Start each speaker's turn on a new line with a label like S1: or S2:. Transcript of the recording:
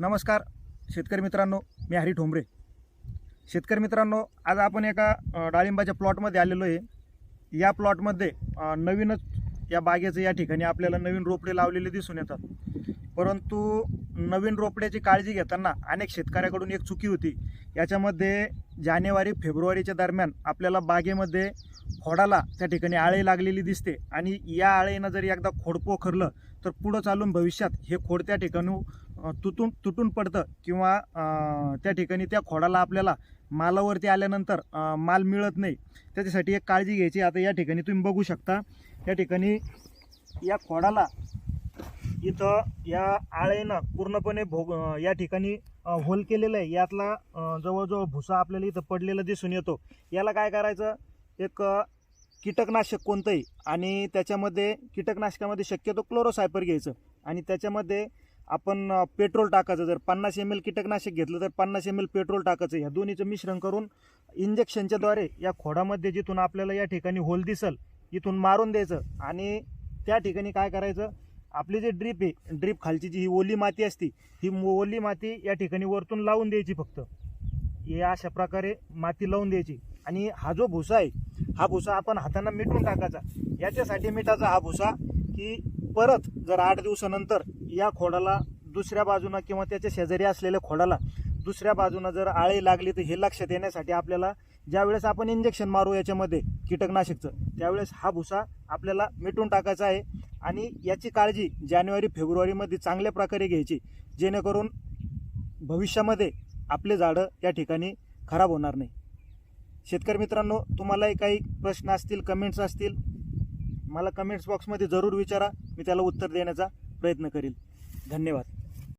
S1: नमस्कार शेतकरी मित्रांनो मी हरी ठोंबरे. शेतकरी मित्रांनो आज आपण एका डाळिंबाच्या प्लॉटमध्ये आलेलो आहे. या प्लॉटमध्ये नवीनच या बागेचं या ठिकाणी आपल्याला नवीन रोपडे लावलेले दिसून येतात. परंतु नवीन रोपड्याची काळजी घेताना अनेक शेतकऱ्याकडून एक चुकी होती. याच्यामध्ये जानेवारी फेब्रुवारीच्या दरम्यान आपल्याला बागेमध्ये खोडाला त्या ठिकाणी आळे लागलेली दिसते आणि या आळेनं जर एकदा खोड पोखरलं तर पुढं चालून भविष्यात हे खोड त्या ठिकाणी तुटून तुटून पडतं किंवा त्या ठिकाणी त्या खोडाला आपल्याला मालावरती आल्यानंतर माल मिळत नाही. त्याच्यासाठी एक काळजी घ्यायची. आता या ठिकाणी तुम्ही बघू शकता या ठिकाणी या खोडाला इथं या आळेनं पूर्णपणे भोग या ठिकाणी होल केलेलं आहे. यातला जवळजवळ भुसा आपल्याला इथं पडलेला दिसून येतो. याला काय करायचं? एक कीटकनाशक कोणतंही आणि त्याच्यामध्ये कीटकनाशकामध्ये शक्यतो क्लोरोसायपर घ्यायचं आणि त्याच्यामध्ये आपण पेट्रोल टाकायचं. जर पन्नास एम एल कीटकनाशक घेतलं तर पन्नास एम एल पेट्रोल टाकायचं. ह्या दोन्हीचं मिश्रण करून इंजेक्शनच्याद्वारे या खोडामध्ये जिथून आपल्याला या ठिकाणी होल दिसल इथून मारून द्यायचं. आणि त्या ठिकाणी काय करायचं? आपली जी ड्रीप आहे ड्रीप खालची जी ही ओली माती असती ही ओली माती या ठिकाणी वरतून लावून द्यायची फक्त. हे अशा प्रकारे माती लावून द्यायची. आणि हा जो भुसा आहे हा भुसा आपण हातांना मिटून टाकायचा. याच्यासाठी मिठाचा हा भुसा की परत जर आठ दिवसानंतर या खोडाला दुसऱ्या बाजूनं किंवा त्याच्या शेजारी असलेल्या खोडाला दुसऱ्या बाजूनं जर आळी लागली तर हे लक्षात येण्यासाठी आपल्याला ज्यावेळेस आपण इंजेक्शन मारू याच्यामध्ये कीटकनाशकचं त्यावेळेस हा भुसा आपल्याला मिटून टाकायचा आहे. आणि याची काळजी जानेवारी फेब्रुवारीमध्ये चांगल्या प्रकारे घ्यायची जेणेकरून भविष्यामध्ये आपले झाडं या ठिकाणी खराब होणार नाही. शेतकरी मित्रांनो तुम्हालाही काही प्रश्न असतील कमेंट्स असतील मला कमेंट्स बॉक्समध्ये जरूर विचारा. मी त्याला उत्तर देण्याचा प्रयत्न करील. धन्यवाद.